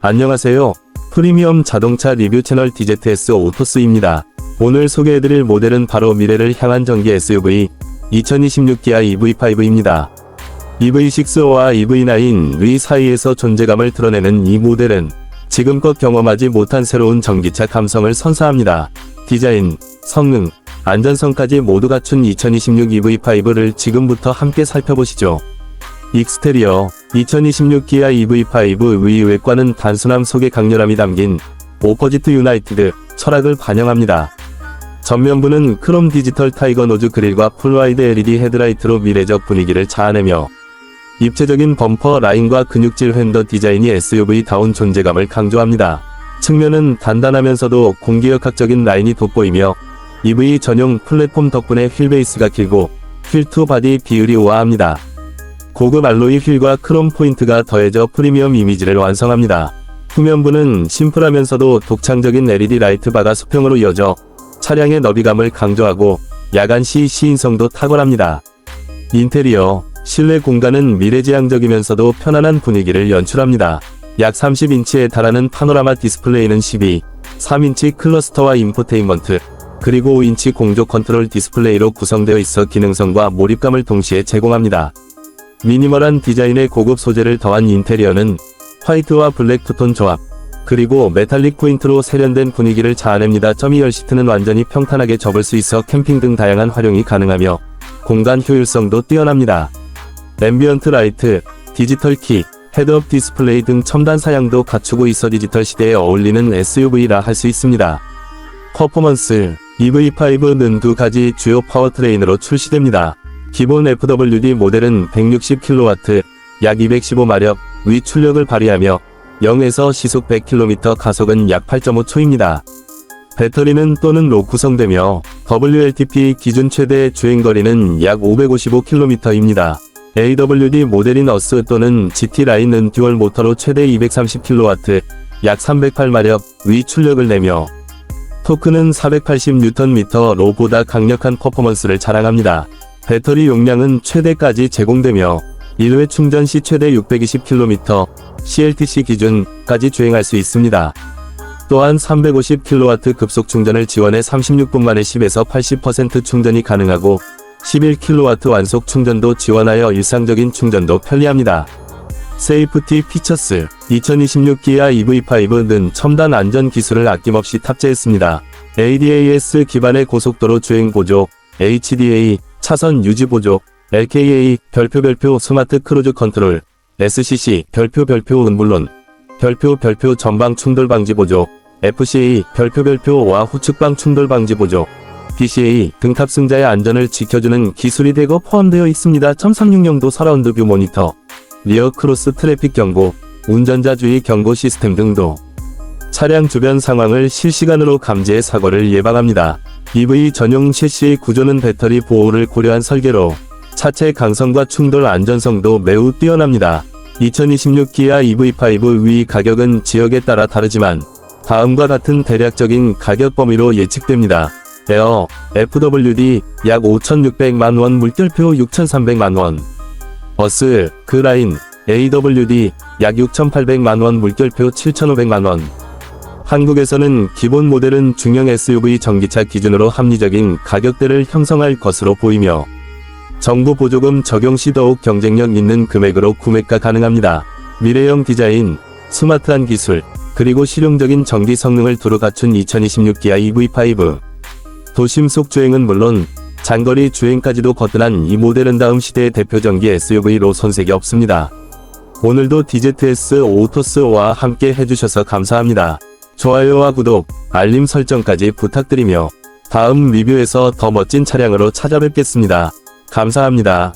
안녕하세요. 프리미엄 자동차 리뷰 채널 DZS 오토스입니다. 오늘 소개해드릴 모델은 바로 미래를 향한 전기 SUV 2026 기아 EV5입니다. EV6와 EV9의 사이에서 존재감을 드러내는 이 모델은 지금껏 경험하지 못한 새로운 전기차 감성을 선사합니다. 디자인, 성능, 안전성까지 모두 갖춘 2026 EV5를 지금부터 함께 살펴보시죠. 익스테리어 2026 기아 EV5 의 외관은 단순함 속에 강렬함이 담긴 오퍼지트 유나이티드 철학을 반영합니다. 전면부는 크롬 디지털 타이거 노즈 그릴과 풀와이드 LED 헤드라이트로 미래적 분위기를 자아내며 입체적인 범퍼 라인과 근육질 휀더 디자인이 SUV다운 존재감을 강조합니다. 측면은 단단하면서도 공기역학적인 라인이 돋보이며 EV 전용 플랫폼 덕분에 휠베이스가 길고 휠투 바디 비율이 우아합니다. 고급 알로이 휠과 크롬 포인트가 더해져 프리미엄 이미지를 완성합니다. 후면부는 심플하면서도 독창적인 LED 라이트 바가 수평으로 이어져 차량의 너비감을 강조하고 야간 시 시인성도 탁월합니다. 인테리어 실내 공간은 미래지향적이면서도 편안한 분위기를 연출합니다. 약 30인치에 달하는 파노라마 디스플레이는 12, 3인치 클러스터와 인포테인먼트, 그리고 5인치 공조 컨트롤 디스플레이로 구성되어 있어 기능성과 몰입감을 동시에 제공합니다. 미니멀한 디자인의 고급 소재를 더한 인테리어는 화이트와 블랙 투톤 조합, 그리고 메탈릭 포인트로 세련된 분위기를 자아냅니다. 2열 시트는 완전히 평탄하게 접을 수 있어 캠핑 등 다양한 활용이 가능하며 공간 효율성도 뛰어납니다. 앰비언트 라이트, 디지털 키, 헤드업 디스플레이 등 첨단 사양도 갖추고 있어 디지털 시대에 어울리는 SUV라 할 수 있습니다. 퍼포먼스 EV5는 두 가지 주요 파워트레인으로 출시됩니다. 기본 FWD 모델은 160kW, 약 215마력, 의 출력을 발휘하며 0에서 시속 100km 가속은 약 8.5초입니다. 배터리는 또는 로 구성되며 WLTP 기준 최대 주행거리는 약 555km입니다. AWD 모델인 어스 또는 GT 라인은 듀얼 모터로 최대 230kW, 약 308마력, 의 출력을 내며 토크는 480Nm 로보다 강력한 퍼포먼스를 자랑합니다. 배터리 용량은 최대까지 제공되며 1회 충전 시 최대 620km, CLTC 기준까지 주행할 수 있습니다. 또한 350kW 급속 충전을 지원해 36분 만에 10에서 80% 충전이 가능하고 11kW 완속 충전도 지원하여 일상적인 충전도 편리합니다. 세이프티 피처스 2026 기아 EV5는 첨단 안전 기술을 아낌없이 탑재했습니다. ADAS 기반의 고속도로 주행 보조, HDA 차선 유지 보조, LKA 별표 별표 스마트 크루즈 컨트롤, SCC 별표 별표은 물론 별표 별표 전방 충돌 방지 보조, FCA 별표 별표와 후측방 충돌 방지 보조, DCA 등 탑승자의 안전을 지켜주는 기술이 대거 포함되어 있습니다. 036년도 서라운드 뷰 모니터, 리어 크로스 트래픽 경고, 운전자 주의 경고 시스템 등도 차량 주변 상황을 실시간으로 감지해 사고를 예방합니다. EV 전용 셰시의 구조는 배터리 보호를 고려한 설계로 차체 강성과 충돌 안전성도 매우 뛰어납니다. 2026 기아 EV5 위 가격은 지역에 따라 다르지만 다음과 같은 대략적인 가격 범위로 예측됩니다. 에어, FWD 약 5,600만 원 물결표 6,300만 원. 버스, 그라인, AWD 약 6,800만 원 물결표 7,500만 원. 한국에서는 기본 모델은 중형 SUV 전기차 기준으로 합리적인 가격대를 형성할 것으로 보이며 정부 보조금 적용 시 더욱 경쟁력 있는 금액으로 구매가 가능합니다. 미래형 디자인, 스마트한 기술, 그리고 실용적인 전기 성능을 두루 갖춘 2026 기아 EV5. 도심 속 주행은 물론 장거리 주행까지도 거뜬한 이 모델은 다음 시대의 대표 전기 SUV로 손색이 없습니다. 오늘도 DZS 오토스와 함께 해주셔서 감사합니다. 좋아요와 구독, 알림 설정까지 부탁드리며 다음 리뷰에서 더 멋진 차량으로 찾아뵙겠습니다. 감사합니다.